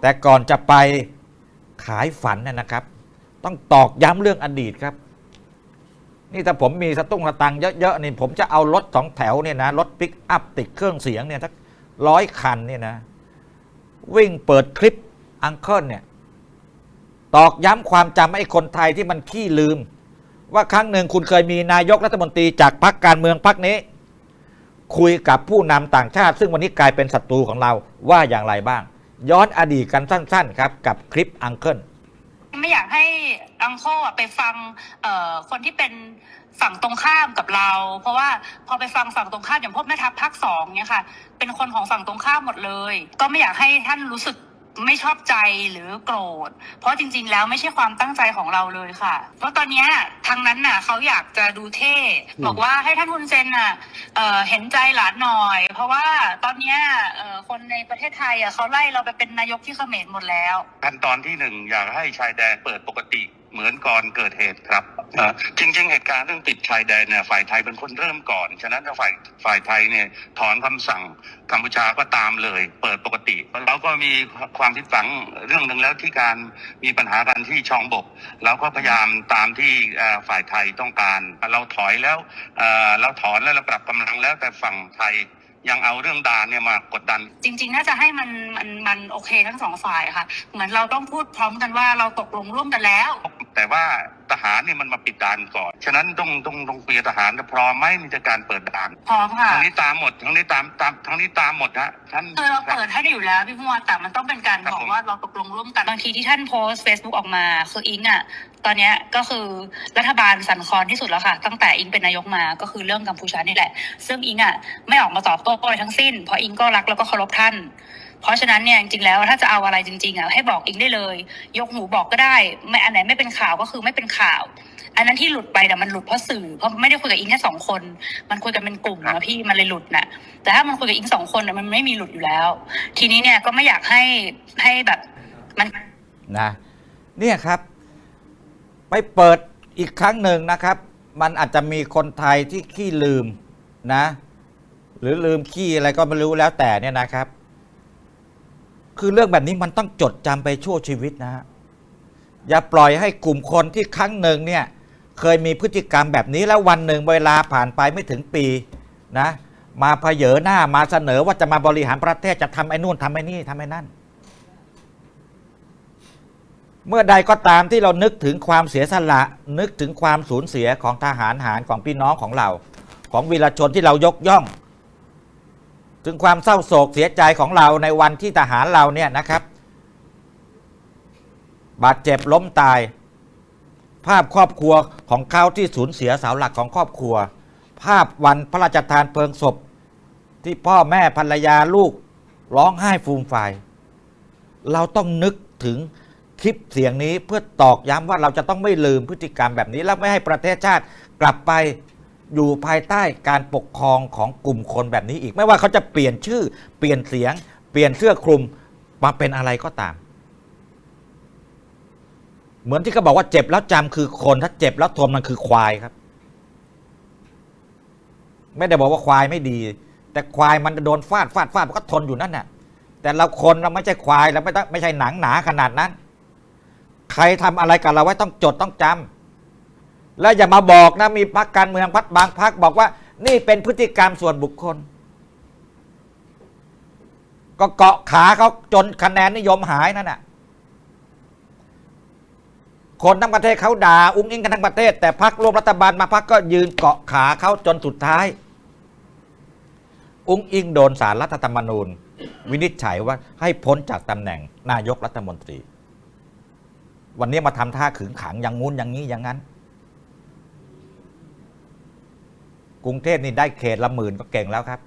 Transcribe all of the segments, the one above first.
แต่ก่อนจะไปขายฝันเนยนะครับ ต้องตอกย้ำเรื่องอดีตครับ นี่ถ้าผมมีสตุ้งสตังเยอะๆนี่ผมจะเอารถสองแถวเนี่ยนะรถปิกอัพติดเครื่องเสียงเนี่ยสักร้อยคันเนี่ยนะ วิ่งเปิดคลิปอังเคิลเนี่ย ตอกย้ำความจำให้คนไทยที่มันขี้ลืม ว่าครั้งหนึ่งคุณเคยมีนายกรัฐมนตรีจากพรรคการเมืองพรรคนี้ คุยกับผู้นำต่างชาติ ซึ่งวันนี้กลายเป็นศัตรูของเราว่าอย่างไรบ้าง ย้อนอดีตกันสั้น ๆ ครับ กับคลิปอังเคิลไม่อยากให้อังโคอไปฟังคนที่เป็นฝั่งตรงข้ามกับเรา เพราะว่าพอไปฟังฝั่งตรงข้ามอย่างพวกแม่ทัพภาคสองเนี่ยค่ะ เป็นคนของฝั่งตรงข้ามหมดเลย ก็ไม่อยากให้ท่านรู้สึก ไม่ชอบใจหรือโกรธ เพราะจริง ๆ แล้วไม่ใช่ความตั้งใจของเราเลยค่ะ เพราะตอนเนี้ยทางนั้นน่ะเขาอยากจะดูเท่ บอกว่าให้ท่านฮุนเซนน่ะเอ่อเห็นใจหลานหน่อย เพราะว่าตอนเนี้ยเอ่อคนในประเทศไทยอะเขาไล่เราไปเป็นนายกที่เขมรหมดแล้ว ขั้นตอนที่หนึ่งอยากให้ชายแดนเปิดปกติเหมือนก่อนเกิดเหตุครับเอ่อ จริง ๆ เหตุการณ์เรื่องปิดชายแดนเนี่ยฝ่ายไทยเป็นคนเริ่มก่อน ฉะนั้นถ้าฝ่ายฝ่ายไทยเนี่ยถอนคำสั่งกัมพูชาก็ตามเลย เปิดปกติเราก็มีความผิดหวังเรื่องหนึ่งแล้วที่การมีปัญหากันที่ช่องบกเราก็พยายามตามที่เอ่อฝ่ายไทยต้องการ เราถอยแล้วเอ่อเราถอนแล้วเราปรับกำลังแล้วแต่ฝั่งไทยยังเอาเรื่องดานเนี่ยมากดดัน จริง ๆ น่าจะให้มันมันมันโอเคทั้งสองฝ่ายค่ะ เหมือนเราต้องพูดพร้อมกันว่าเราตกลงร่วมกันแล้ว แต่ว่า ทหารนี่มันมาปิดด่านก่อน ฉะนั้นต้องต้องต้องคุยกับทหารพร้อมไหมในการเปิดด่านพร้อมค่ะทั้งนี้ตามหมดทั้งนี้ตามตามทั้งนี้ตามหมดฮะท่านคือเราเปิดให้ได้อยู่แล้วพี่พงศ์แต่มันต้องเป็นการครับบอกผมว่าเราตกลงร่วมกันบางทีที่ท่านโพสต์ Facebook ออกมาคืออิงอะตอนเนี้ยก็คือรัฐบาลสั่นคลอนที่สุดแล้วค่ะ ตั้งแต่อิงเป็นนายกมาก็คือเรื่องกัมพูชานี่แหละ ซึ่งอิงอะไม่ออกมาตอบโต้อะไรทั้งสิ้น เพราะอิงก็รักแล้วก็เคารพท่าน เพราะฉะนั้นเนี่ยจริงๆแล้วถ้าจะเอาอะไรจริงๆอะให้บอกอิงได้เลย ยกหูบอกก็ได้ ไม่อันไหนไม่เป็นข่าวก็คือไม่เป็นข่าว อันนั้นที่หลุดไปแต่ะมันหลุดเพราะสื่อเพราะไม่ได้คุยกับอิงแค่สองคน มันคุยกันเป็นกลุ่มนะพี่มันเลยหลุดน่ะแต่ถ้ามันคุยกับอิงสองคนน่ะมันไม่มีหลุดอยู่แล้ว ทีนี้เนี่ยก็ไม่อยากให้ให้แบบมันนะเนี่ยครับ ไปเปิดอีกครั้งหนึ่งนะครับ มันอาจจะมีคนไทยที่ขี้ลืมนะ หรือลืมขี้อะไรก็ไม่รู้แล้วแต่เนี่ยนะครับ คือเรื่องแบบนี้มันต้องจดจำไปชั่วชีวิตนะฮะอย่าปล่อยให้กลุ่มคนที่ครั้งหนึ่งเนี่ยเคยมีพฤติกรรมแบบนี้แล้ววันหนึ่งเวลาผ่านไปไม่ถึงปีนะมาเผยหน้ามาเสนอว่าจะมาบริหารประเทศจะทำไอ้นู่นทำไอ้นี่ทำไอ้นั่น เมื่อใดก็ตามที่เรานึกถึงความเสียสละ นึกถึงความสูญเสียของทหารหารของพี่น้องของเรา ของวีรชนที่เรายกย่อง ถึงความเศร้าโศกเสียใจของเราในวันที่ทหารเราเนี่ยนะครับ บาดเจ็บล้มตาย ภาพครอบครัวของเขาที่สูญเสียเสาหลักของครอบครัว ภาพวันพระราชทานเพลิงศพ ที่พ่อแม่ภรรยาลูกร้องไห้ฟูมไฟเราต้องนึกถึงคลิปเสียงนี้เพื่อตอกย้ำว่าเราจะต้องไม่ลืมพฤติกรรมแบบนี้ และไม่ให้ประเทศชาติกลับไป อยู่ภายใต้การปกครองของกลุ่มคนแบบนี้อีก ไม่ว่าเขาจะเปลี่ยนชื่อ เปลี่ยนเสียง เปลี่ยนเสื้อคลุมมาเป็นอะไรก็ตาม เหมือนที่เขาบอกว่าเจ็บแล้วจำคือคนถ้าเจ็บแล้วทนมันคือควายครับ ไม่ได้บอกว่าควายไม่ดี แต่ควายมันโดนฟาดฟาดฟาดมันก็ทนอยู่นั่นน่ะ แต่เราคนเราไม่ใช่ควายเราไม่ต้องไม่ใช่หนังหนาขนาดนั้น ใครทำอะไรกับเราไว้ต้องจดต้องจำ แล้วอย่ามาบอกนะมีพักการเมืองพักบางพักบอกว่า นี่เป็นพฤติกรรมส่วนบุคคล ก็เกาะขาเขาจนคะแนนนิยมหายนั่นน่ะคนทั้งประเทศเขาด่าอุ้งอิงกันทั้งประเทศ แต่พักร่วมรัฐบาลมาพักก็ยืนเกาะขาเขาจนสุดท้าย อุ้งอิงโดนสารรัฐธรรมนูญ วินิจฉัยว่าให้พ้นจากตำแหน่งนายกรัฐมนตรี วันนี้มาทำท่าขึงขังอย่างงู้นอย่างนี้อย่างนั้น กรุงเทพนี่ได้เขตละหมื่นก็เก่งแล้วครับ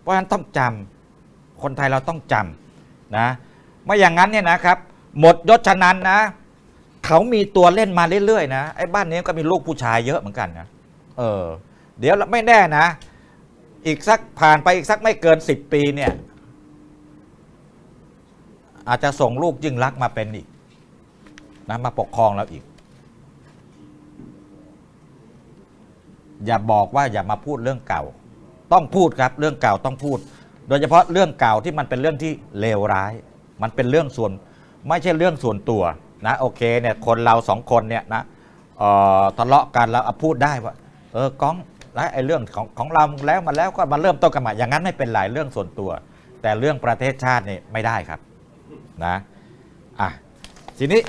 เพราะฉะนั้นต้องจำคนไทยเราต้องจำนะไม่อย่างนั้นเนี่ยนะครับ หมดยศชนันนะ เขามีตัวเล่นมาเรื่อยๆนะไอ้บ้านนี้ก็มีลูกผู้ชายเยอะเหมือนกันนะเออเดี๋ยวไม่แน่นะ อีกสักผ่านไปอีกสักไม่เกินสิบปีเนี่ย อาจจะส่งลูกยิ่งรักมาเป็นอีกนะมาปกครองเราอีก อย่าบอกว่าอย่ามาพูดเรื่องเก่า ต้องพูดครับเรื่องเก่าต้องพูด โดยเฉพาะเรื่องเก่าที่มันเป็นเรื่องที่เลวร้าย มันเป็นเรื่องส่วนไม่ใช่เรื่องส่วนตัวนะโอเคเนี่ยคนเราสองคนเนี่ยนะทะเลาะกันแล้วเอาพูดได้ว่าเออก้องแล้วไอ้เรื่องของของเราแล้วมาแล้วก็มาเริ่มต้นกันใหม่อย่างนั้นไม่เป็นไรเรื่องส่วนตัว แต่เรื่องประเทศชาตินี่ไม่ได้ครับนะอะทีนี้